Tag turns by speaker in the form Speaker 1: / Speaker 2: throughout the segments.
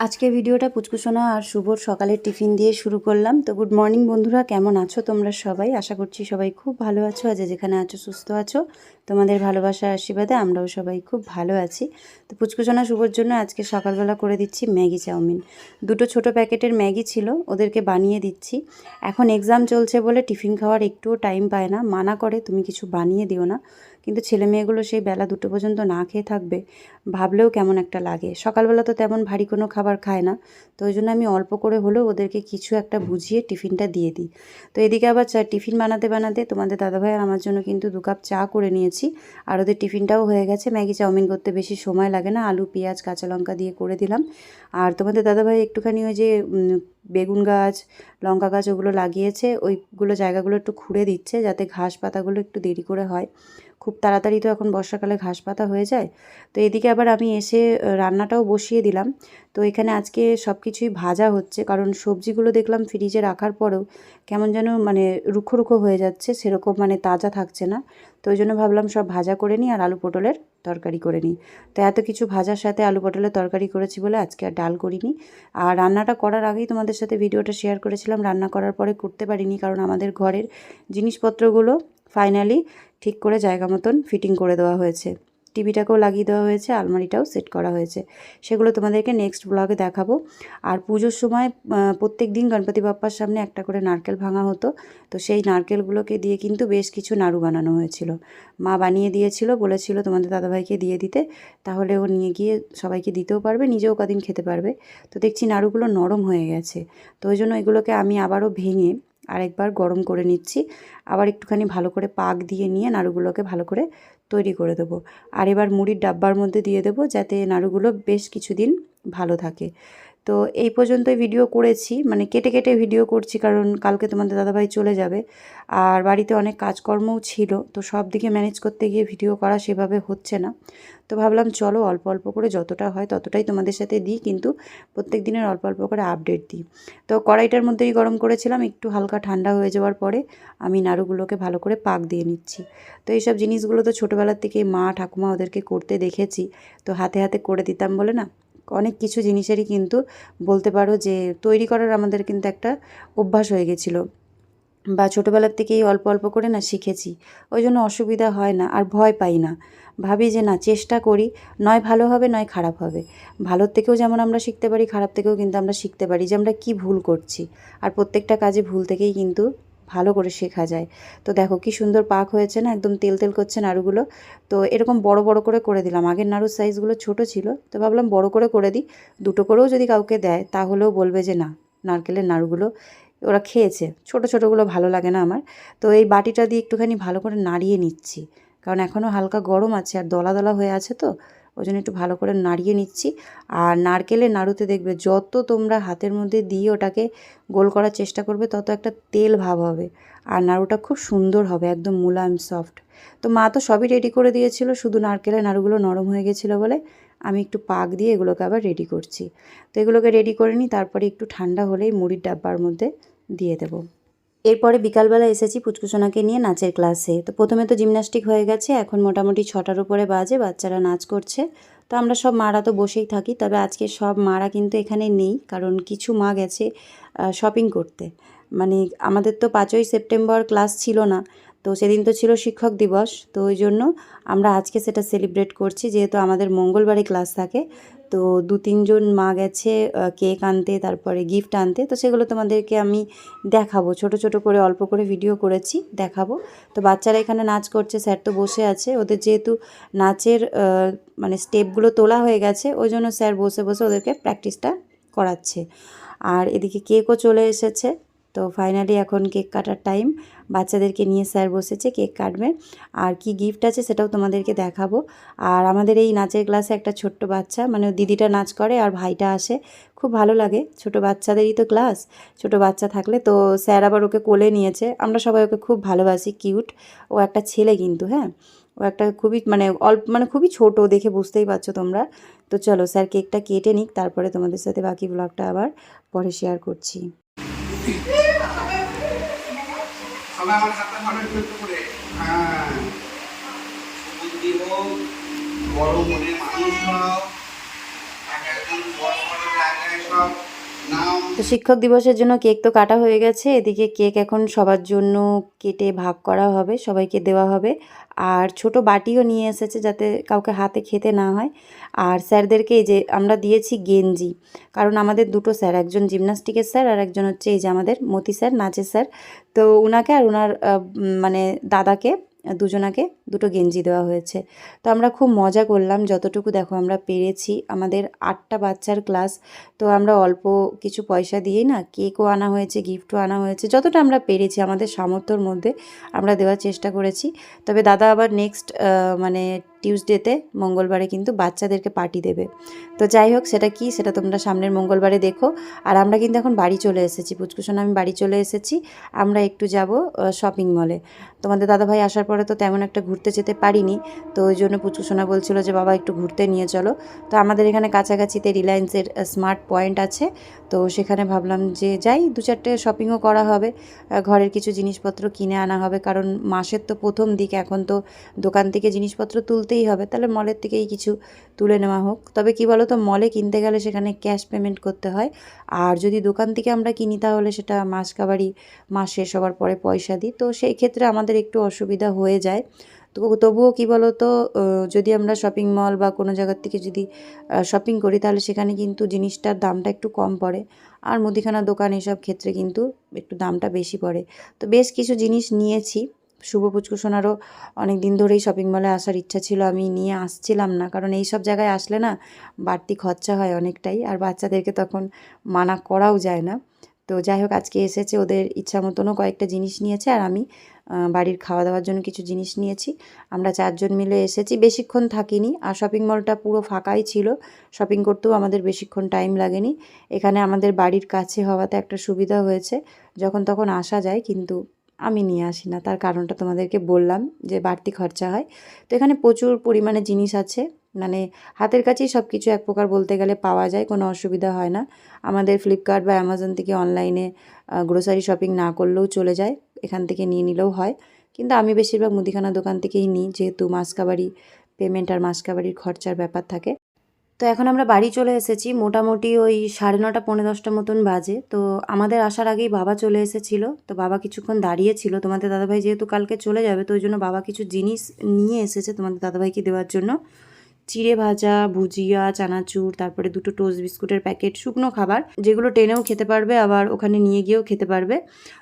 Speaker 1: আজকে ভিডিওটা পুচকুসোনা আর শুভর সকালের টিফিন দিয়ে শুরু করলাম। তো গুড মর্নিং বন্ধুরা, কেমন আছো তোমরা সবাই? আশা করছি সবাই খুব ভালো আছো। আজ যেখানে আছো, সুস্থ আছো। তোমাদের ভালোবাসার আশীর্বাদে আমরাও সবাই খুব ভালো আছি। তো পুচকুচনা শুভর জন্য আজকে সকালবেলা করে দিচ্ছি ম্যাগি চাউমিন। দুটো ছোট প্যাকেটের ম্যাগি ছিল, ওদেরকে বানিয়ে দিচ্ছি। এখন এক্সাম চলছে বলে টিফিন খাওয়ার একটুও টাইম পায় না। মানা করে তুমি কিছু বানিয়ে দিও না। কিন্তু ছেলে মেয়েগুলো সেই বেলা দুটো পর্যন্ত না খেয়ে থাকবে, ভাবলেও কেমন একটা লাগে। সকালবেলা তো তেমন ভারী কোনো খাবার খায় না। তো ওই জন্য আমি অল্প করে হলেও ওদেরকে কিছু একটা বুঝিয়ে টিফিনটা দিয়ে দিই। তো এদিকে আবার চা, টিফিন বানাতে বানাতে তোমাদের দাদাভাই আর আমার জন্য কিন্তু দু কাপ চা করে নিয়েছি। আর ওদের টিফিনটাও হয়ে গেছে। ম্যাগি চাউমিন করতে বেশি সময় লাগে না। আলু, পেঁয়াজ, কাঁচা লঙ্কা দিয়ে করে দিলাম। আর তোমাদের দাদাভাই একটুখানি ওই যে বেগুন গাছ, লঙ্কা গাছ ওগুলো লাগিয়েছে। ওইগুলো জায়গাগুলো একটু খুঁড়ে দিচ্ছে যাতে ঘাস পাতাগুলো একটু দেরি করে হয়। খুব তাড়াতাড়ি তো এখন বর্ষাকালে ঘাস পাতা হয়ে যায়। তো এদিকে আবার আমি এসে রান্নাটাও বসিয়ে দিলাম। তো এখানে আজকে সব কিছুই ভাজা হচ্ছে, কারণ সবজিগুলো দেখলাম ফ্রিজে রাখার পরেও কেমন যেন মানে রুখো রুখো হয়ে যাচ্ছে, সেরকম মানে তাজা থাকছে না। তো ওই জন্য ভাবলাম সব ভাজা করে নিই আর আলু পটলের তরকারি করে নিই। তো এত কিছু ভাজার সাথে আলু পটলের তরকারি করেছি বলে আজকে আর ডাল করিনি। আর রান্নাটা করার আগেই তোমাদের সাথে ভিডিওটা শেয়ার করেছিলাম। রান্না করার পরে করতে পারিনি, কারণ আমাদের ঘরের জিনিসপত্রগুলো ফাইনালি ঠিক করে জায়গা মতন ফিটিং করে দেওয়া হয়েছে। টিভিটাকেও লাগিয়ে দেওয়া হয়েছে, আলমারিটাও সেট করা হয়েছে। সেগুলো তোমাদেরকে নেক্সট ব্লগে দেখাবো। আর পুজোর সময় প্রত্যেক দিন গণপতি বাপ্পার সামনে একটা করে নারকেল ভাঙা হতো। তো সেই নারকেলগুলোকে দিয়ে কিন্তু বেশ কিছু নাড়ু বানানো হয়েছিল। মা বানিয়ে দিয়েছিল, বলেছিল তোমাদের দাদাভাইকে দিয়ে দিতে। তাহলে ও নিয়ে গিয়ে সবাইকে দিতেও পারবে, নিজেও কদিন খেতে পারবে। তো দেখছি নাড়ুগুলো নরম হয়ে গেছে। তো ওই জন্য এগুলোকে আমি আবারও ভেঙে আরেকবার গরম করে নিচ্ছি। আবার একটুখানি ভালো করে পাক দিয়ে নিয়ে নাড়ুগুলোকে ভালো করে তৈরি করে দেবো। আর এবার মুড়ির ডাব্বার মধ্যে দিয়ে দেবো যাতে নাড়ুগুলো বেশ কিছুদিন ভালো থাকে। তো এই পর্যন্তই ভিডিও করেছি। মানে কেটে কেটে ভিডিও করছি কারণ কালকে তোমাদের দাদাভাই চলে যাবে। আর বাড়িতে অনেক কাজকর্মও ছিল, তো সব দিকে ম্যানেজ করতে গিয়ে ভিডিও করা সেভাবে হচ্ছে না। তো ভাবলাম চলো অল্প অল্প করে যতটা হয় ততটাই তোমাদের সাথে দিই, কিন্তু প্রত্যেক দিনের অল্প অল্প করে আপডেট দিই। তো কড়াইটার মধ্যেই গরম করেছিলাম, একটু হালকা ঠান্ডা হয়ে যাওয়ার পরে আমি নাড়ুগুলোকে ভালো করে পাক দিয়ে নিচ্ছি। তো এইসব জিনিসগুলো তো ছোটোবেলার থেকে মা, ঠাকুমা ওদেরকে করতে দেখেছি, তো হাতে হাতে করে দিতাম বলে না? অনেক কিছু জিনিসেরই কিন্তু বলতে পারো যে তৈরি করার আমাদের কিন্তু একটা অভ্যাস হয়ে গেছিল। বা ছোটোবেলার থেকেই অল্প অল্প করে না শিখেছি, ওই জন্য অসুবিধা হয় না আর ভয় পাই না। ভাবি যে না, চেষ্টা করি, নয় ভালো হবে, নয় খারাপ হবে। ভালোর থেকেও যেমন আমরা শিখতে পারি, খারাপ থেকেও কিন্তু আমরা শিখতে পারি যে আমরা কী ভুল করছি। আর প্রত্যেকটা কাজে ভুল থেকেই কিন্তু ভালো করে শেখা যায়। তো দেখো কি সুন্দর পাক হয়েছে না? একদম তেল তেল করছে নাড়ুগুলো। তো এরকম বড় বড় করে করে দিলাম। আগের নাড়ুর সাইজগুলো ছোট ছিল। তো ভাবলাম বড় করে করে দিই। দুটো করেও যদি কাউকে দেয়, তাহলেও বলবে যে না, নারকেলের নাড়ুগুলো ওরা খেয়েছে। ছোট ছোটোগুলো ভালো লাগে না আমার। তো এই বাটিটা দিয়ে একটুখানি ভালো করে নাড়িয়ে নিচ্ছি। কারণ এখনও হালকা গরম আছে আর দলা দলা হয়ে আছে তো। ওই জন্য একটু ভালো করে নাড়িয়ে নিচ্ছি। আর নারকেলের নাড়ুতে দেখবে যত তোমরা হাতের মধ্যে দিয়ে ওটাকে গোল করার চেষ্টা করবে, তত একটা তেল ভাব হবে। আর নাড়ুটা খুব সুন্দর হবে, একদম মুলায়ম সফট তো মা তো সবই রেডি করে দিয়েছিল, শুধু নারকেলের নাড়ুগুলো নরম হয়ে গেছিল বলে আমি একটু পাক দিয়ে এগুলোকে আবার রেডি করছি। তো এগুলোকে রেডি করে নিই, তারপরে একটু ঠান্ডা হলেই মুড়ির ডাব্বার মধ্যে দিয়ে দেবো। এরপরে বিকালবেলা এসেছি পুচকুসোনাকে নিয়ে নাচের ক্লাসে। তো প্রথমে তো জিমনাস্টিক হয়ে গেছে, এখন মোটামুটি ছটার উপরে বাজে, বাচ্চারা নাচ করছে। তো আমরা সব মারা তো বসেই থাকি, তবে আজকে সব মারা কিন্তু এখানে নেই, কারণ কিছু মা গেছে শপিং করতে। মানে আমাদের তো পাঁচই সেপ্টেম্বর ক্লাস ছিল না, তো সেদিন তো ছিল শিক্ষক দিবস, তো ওই জন্য আমরা আজকে সেটা সেলিব্রেট করছি, যেহেতু আমাদের মঙ্গলবারে ক্লাস থাকে। তো দু তিনজন মা গেছে কেক আনতে, তারপরে গিফট আনতে, তো সেগুলো তোমাদেরকে আমি দেখাবো। ছোট ছোট করে, অল্প করে ভিডিও করেছি, দেখাবো। তো বাচ্চারা এখানে নাচ করছে, স্যার তো বসে আছে। ওদের যেহেতু নাচের মানে স্টেপগুলো তোলা হয়ে গেছে, ওই জন্য স্যার বসে বসে ওদেরকে প্র্যাকটিসটা করাচ্ছে। আর এদিকে কেকও চলে এসেছে। তো ফাইনালি এখন কেক কাটার টাইম বাচ্চাদেরকে নিয়ে স্যার বসেছে কেক কাটবে। আর কি গিফট আছে সেটাও তোমাদেরকে দেখাবো। আর আমাদের এই নাচের ক্লাসে একটা ছোট্ট বাচ্চা মানে দিদিটা নাচ করে আর ভাইটা আসে। খুব ভালো লাগে। ছোট বাচ্চাদেরই তো ক্লাস ছোট বাচ্চা থাকলে তো স্যার আবার ওকে কোলে নিয়েছে। আমরা সবাই ওকে খুব ভালোবাসি কিউট ও একটা ছেলে কিন্তু হ্যাঁ? ও একটা খুবই মানে অল্প মানে খুবই ছোট দেখে বুঝতেই পারছ তোমরা। তো চলো স্যার কেকটা কেটে নিক, তারপরে তোমাদের সাথে বাকি ব্লগটা আবার পরে শেয়ার করছি।
Speaker 2: সবাই আমার হাতে ধরো একটু করে হ্যাঁ। বুদ্ধি হোক বড় মনের মানুষ হও এক একজন বড় বড় জায়গায়
Speaker 1: তো শিক্ষক দিবসের জন্য কেক তো কাটা হয়ে গেছে। এদিকে কেক এখন সবার জন্য কেটে ভাগ করা হবে, সবাইকে দেওয়া হবে। আর ছোট বাটিও নিয়ে এসেছে যাতে কাউকে হাতে খেতে না হয়। আর স্যারদেরকে এই যে আমরা দিয়েছি গেঞ্জি, কারণ আমাদের দুটো স্যার, একজন জিমনাস্টিকের স্যার আর একজন হচ্ছে এই যে আমাদের মতি স্যার, নাচের স্যার। তো ওনাকে আর ওনার মানে দাদাকে, দুজনাকে দুটো গেঞ্জি দেওয়া হয়েছে। তো আমরা খুব মজা করলাম, যতটুকু দেখো আমরা পেরেছি। আমাদের আটটা বাচ্চার ক্লাস, তো আমরা অল্প কিছু পয়সা দিয়েই না কেকও আনা হয়েছে, গিফটও আনা হয়েছে, যতটা আমরা পেরেছি আমাদের সামর্থ্যর মধ্যে আমরা দেওয়ার চেষ্টা করেছি। তবে দাদা আবার নেক্সট মানে টিউসডেতে মঙ্গলবারে কিন্তু বাচ্চাদেরকে পার্টি দেবে। তো যাই হোক, সেটা কি সেটা তোমরা সামনের মঙ্গলবারে দেখো। আর আমরা কিন্তু এখন বাড়ি চলে এসেছি। পুচকুশন আমি বাড়ি চলে এসেছি। আমরা একটু যাব শপিং মলে তোমাদের দাদাভাই আসার পরে তো তেমন একটা ঘুরতে যেতে পারিনি। তো ওই জন্য পুচকুসোনা বলছিল যে, বাবা, একটু ঘুরতে নিয়ে চলো। তো আমাদের এখানে কাছাকাছিতে রিলায়েন্সের স্মার্ট পয়েন্ট আছে। তো সেখানে ভাবলাম যে, যাই, দু চারটে শপিংও করা হবে। ঘরের কিছু জিনিসপত্র কিনে আনা হবে। কারণ মাসের তো প্রথম দিক, এখন তো দোকান থেকে জিনিসপত্র তুলতেই হবে। তাহলে মলের থেকেই কিছু তুলে নেওয়া হোক। তবে কি বলো তো মলে কিনতে গেলে সেখানে ক্যাশ পেমেন্ট করতে হয়। আর যদি দোকান থেকে আমরা কিনি, তাহলে সেটা মাস কাবারি মাস শেষ হওয়ার পরে পয়সা দিই। তো সেই ক্ষেত্রে আমাদের একটু অসুবিধা হয়ে যায়। তো তবুও কি বলো তো যদি আমরা শপিং মল বা কোনো জায়গার থেকে যদি শপিং করি, তাহলে সেখানে কিন্তু জিনিসটার দামটা একটু কম পড়ে। আর মুদিখানা দোকান এসব ক্ষেত্রে কিন্তু একটু দামটা বেশি পড়ে। তো বেশ কিছু জিনিস নিয়েছি। শুভ পুচকুসোনারও অনেক দিন ধরেই শপিং মলে আসার ইচ্ছা ছিল, আমি নিয়ে আসছিলাম না। কারণ এই সব জায়গায় আসলে না, বাড়তি খরচা হয় অনেকটাই। আর বাচ্চাদেরকে তখন মানা করাও যায় না। তো যাই হোক, আজকে এসেছে, ওদের ইচ্ছা মতনও কয়েকটা জিনিস নিয়েছে। আর আমি বাড়ির খাওয়া দাওয়ার জন্য কিছু জিনিস নিয়েছি। আমরা চারজন মিলে এসেছি। বেশিক্ষণ থাকিনি আর শপিং মলটা পুরো ফাঁকাই ছিল। শপিং করতেও আমাদের বেশিক্ষণ টাইম লাগেনি। এখানে আমাদের বাড়ির কাছে হওয়াতে একটা সুবিধা হয়েছে। যখন তখন আসা যায় কিন্তু আমি নিয়ে আসি না। তার কারণটা তোমাদেরকে বললাম যে বাড়তি খরচা হয়। তো এখানে প্রচুর পরিমাণে জিনিস আছে। মানে হাতের কাছেই সব কিছু এক প্রকার বলতে গেলে পাওয়া যায়, কোনো অসুবিধা হয় না। আমাদের ফ্লিপকার্ট বা অ্যামাজন থেকে অনলাইনে গ্রোসারি শপিং না করলেও চলে যায়। এখান থেকে নিয়ে নিলেও হয়। কিন্তু আমি বেশিরভাগ মুদিখানা দোকান থেকেই নিই, যেহেতু মাসকাবারি পেমেন্ট আর মাসকাবারির খরচার ব্যাপার থাকে। তো এখন আমরা বাড়ি চলে এসেছি, মোটামুটি ওই সাড়ে নটা, পৌনে দশটা মতন বাজে। তো আমাদের আসার আগেই বাবা চলে এসেছিল। তো বাবা কিছুক্ষণ দাঁড়িয়েছিল তোমাদের দাদাভাই যেহেতু কালকে চলে যাবে, তো ওই জন্য বাবা কিছু জিনিস নিয়ে এসেছে তোমাদের দাদাভাইকে দেওয়ার জন্য। চিড়ে ভাজা, ভুজিয়া, চানাচুর, তারপরে দুটো টোস্ট বিস্কুটের প্যাকেট শুকনো খাবার, যেগুলো টেনেও খেতে পারবে, আবার ওখানে নিয়ে গিয়েও খেতে পারবে।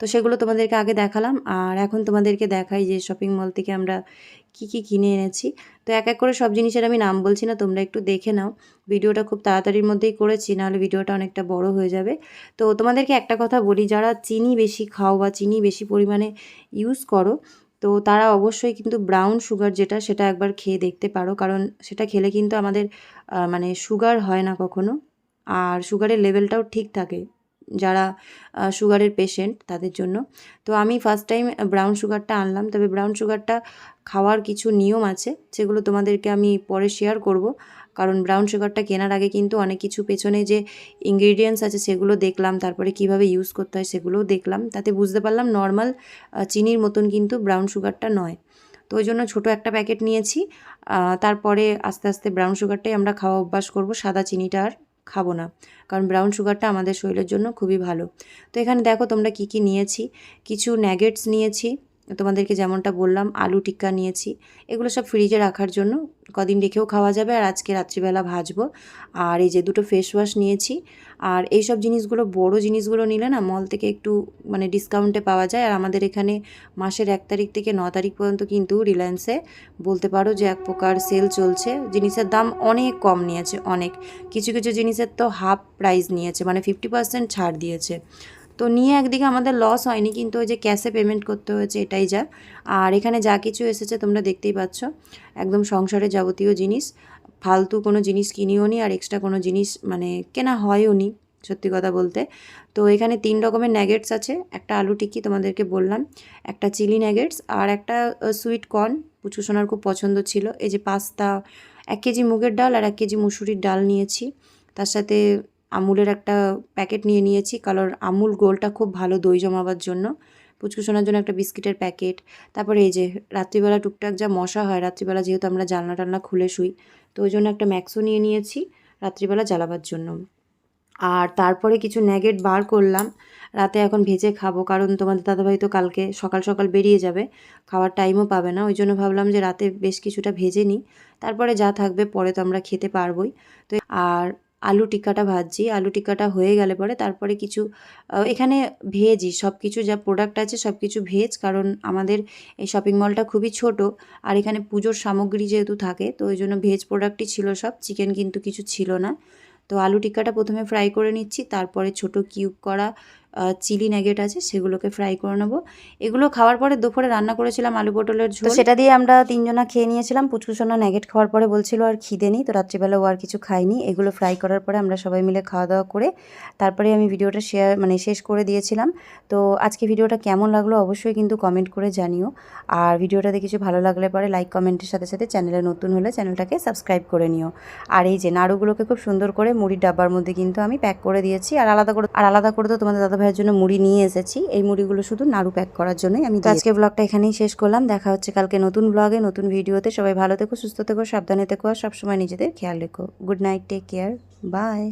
Speaker 1: তো সেগুলো তোমাদেরকে আগে দেখালাম, আর এখন তোমাদেরকে দেখাই যে শপিং মল থেকে আমরা কি কি কিনে এনেছি। তো এক এক করে সব জিনিসের আমি নাম বলছি না, তোমরা একটু দেখে নাও। ভিডিওটা খুব তাড়াতাড়ির মধ্যেই করেছি, নাহলে ভিডিওটা অনেকটা বড় হয়ে যাবে। তো তোমাদেরকে একটা কথা বলি, যারা চিনি বেশি খাও বা চিনি বেশি পরিমাণে ইউজ করো তো তারা অবশ্যই কিন্তু ব্রাউন সুগার যেটা সেটা একবার খেয়ে দেখতে পারো। কারণ সেটা খেলে কিন্তু আমাদের মানে সুগার হয় না কখনো। আর সুগারের লেভেলটাও ঠিক থাকে যারা সুগারের পেশেন্ট তাদের জন্য। তো আমি ফার্স্ট টাইম ব্রাউন সুগারটা আনলাম। তবে ব্রাউন সুগারটা খাওয়ার কিছু নিয়ম আছে, সেগুলো তোমাদেরকে আমি পরে শেয়ার করব। কারণ ব্রাউন সুগারটা কেনার আগে কিন্তু অনেক কিছু পেছনে যে ইনগ্রিডিয়েন্টস আছে সেগুলো দেখলাম, তারপরে কীভাবে ইউজ করতে হয় সেগুলোও দেখলাম। তাতে বুঝতে পারলাম নর্মাল চিনির মতন কিন্তু ব্রাউন সুগারটা নয়। তো ওই জন্য ছোটো একটা প্যাকেট নিয়েছি তারপরে আস্তে আস্তে ব্রাউন সুগারটাই আমরা খাওয়া অভ্যাস করব, সাদা চিনিটা আর খাব না। কারণ ব্রাউন সুগারটা আমাদের শরীরের জন্য খুবই ভালো। তো এখানে দেখো তোমরা কি কি নিয়েছি, কিছু ন্যাগেটস নিয়েছি তোমাদেরকে যেমনটা বললাম, আলু টিক্কা নিয়েছি। এগুলো সব ফ্রিজে রাখার জন্য। কদিন রেখেও খাওয়া যাবে আর আজকে রাত্রিবেলা ভাজবো। আর এই যে দুটো ফেস ওয়াশ নিয়েছি। আর এই সব জিনিসগুলো, বড় জিনিসগুলো নিলে না মল থেকে একটু মানে ডিসকাউন্টে পাওয়া যায়। আর আমাদের এখানে মাসের এক তারিখ থেকে ন তারিখ পর্যন্ত কিন্তু রিলায়েন্সে বলতে পারো যে এক প্রকার সেল চলছে। জিনিসের দাম অনেক কম নিয়েছে, অনেক। কিছু কিছু জিনিসের তো হাফ প্রাইস নিয়েছে মানে ফিফটি পার্সেন্ট ছাড় দিয়েছে। তো নিয়ে একদিকে আমাদের লস হয়নি, কিন্তু ওই যে ক্যাশে পেমেন্ট করতে হয়েছে এটাই যা। আর এখানে যা কিছু এসেছে তোমরা দেখতেই পাচ্ছ, একদম সংসারে যাবতীয় জিনিস, ফালতু কোনো জিনিস কিনিও নি, আর এক্সট্রা কোনো জিনিস মানে কেনা হয়ও নি, সত্যি কথা বলতে। তো এখানে তিন রকমের ন্যাগেটস আছে, একটা আলু টিক্কি তোমাদেরকে বললাম, একটা চিলি ন্যাগেটস আর একটা সুইট কর্ন পুচু সোনার খুব পছন্দ ছিল। এই যে পাস্তা, এক কেজি মুগের ডাল আর এক কেজি মুসুরির ডাল নিয়েছি। তার সাথে আমুলের একটা প্যাকেট নিয়ে নিয়েছি। কারণ আমুল গোলটা খুব ভালো দই জমাবার জন্য। পুচকু সোনার জন্য একটা বিস্কিটের প্যাকেট। তারপরে এই যে রাত্রিবেলা টুকটাক যা মশা হয়, রাত্রিবেলা যেহেতু আমরা জানলা টালনা খুলে শুই, তো ওই জন্য একটা ম্যাক্সও নিয়ে নিয়েছি রাত্রিবেলা জ্বালাবার জন্য। আর তারপরে কিছু ন্যাগেট বার করলাম। রাতে এখন ভেজে খাব। কারণ তোমাদের দাদাভাই তো কালকে সকাল সকাল বেরিয়ে যাবে। খাওয়ার টাইমও পাবে না। ওই জন্য ভাবলাম যে রাতে বেশ কিছুটা ভেজে নিই। তারপরে যা থাকবে পরে তো আমরা খেতে পারবোই। তো আর আলু টিক্কাটা ভাজছি। আলু টিক্কাটা হয়ে গেলে পরে তারপরে কিছু এখানে ভেজই। সব কিছু যা প্রোডাক্ট আছে সব কিছু ভেজ, কারণ আমাদের এই শপিং মলটা খুবই ছোট। আর এখানে পুজোর সামগ্রী যেহেতু থাকে, তো ওই জন্য ভেজ প্রোডাক্টই ছিল সব। চিকেন কিন্তু কিছু ছিল না। তো আলু টিক্কাটা প্রথমে ফ্রাই করে নিচ্ছি, তারপরে ছোট কিউব করা চিলি ন্যাগেট আছে সেগুলোকে ফ্রাই করে নেব। এগুলো খাওয়ার পরে দুপুরে রান্না করেছিলাম আলু পটলের ঝোল। সেটা দিয়ে আমরা তিনজনা খেয়ে নিয়েছিলাম। পুচকুসোনা ন্যাগেট খাওয়ার পরে বলছিল আর খিদে নেই তো রাত্রিবেলা ও আর কিছু খাইনি এগুলো ফ্রাই করার পরে আমরা সবাই মিলে খাওয়া দাওয়া করে তারপরে আমি ভিডিওটা শেয়ার মানে শেষ করে দিয়েছিলাম। তো আজকে ভিডিওটা কেমন লাগল অবশ্যই কিন্তু কমেন্ট করে জানিও। আর ভিডিওটাতে কিছু ভালো লাগলে পরে লাইক কমেন্টের সাথে সাথে চ্যানেলে নতুন হলে চ্যানেলটাকে সাবস্ক্রাইব করে নিও। আর এই যে নাড়ুগুলোকে খুব সুন্দর করে মুড়ির ডাব্বার মধ্যে কিন্তু আমি প্যাক করে দিয়েছি। আর আলাদা করে আর আলাদা করে তো তোমাদের দাদা ভাইয়ের জন্য মুড়ি নিয়ে এসেছি। এই মুড়িগুলো শুধু নাড়ু প্যাক করার জন্যই আমি আজকে ব্লগটা এখানেই শেষ করলাম। দেখা হচ্ছে কালকে নতুন ব্লগে নতুন ভিডিওতে। সবাই ভালো থেকো সুস্থ থেকো সাবধানে থেকো আর সবসময় নিজেদের খেয়াল রেখো। Good night take care bye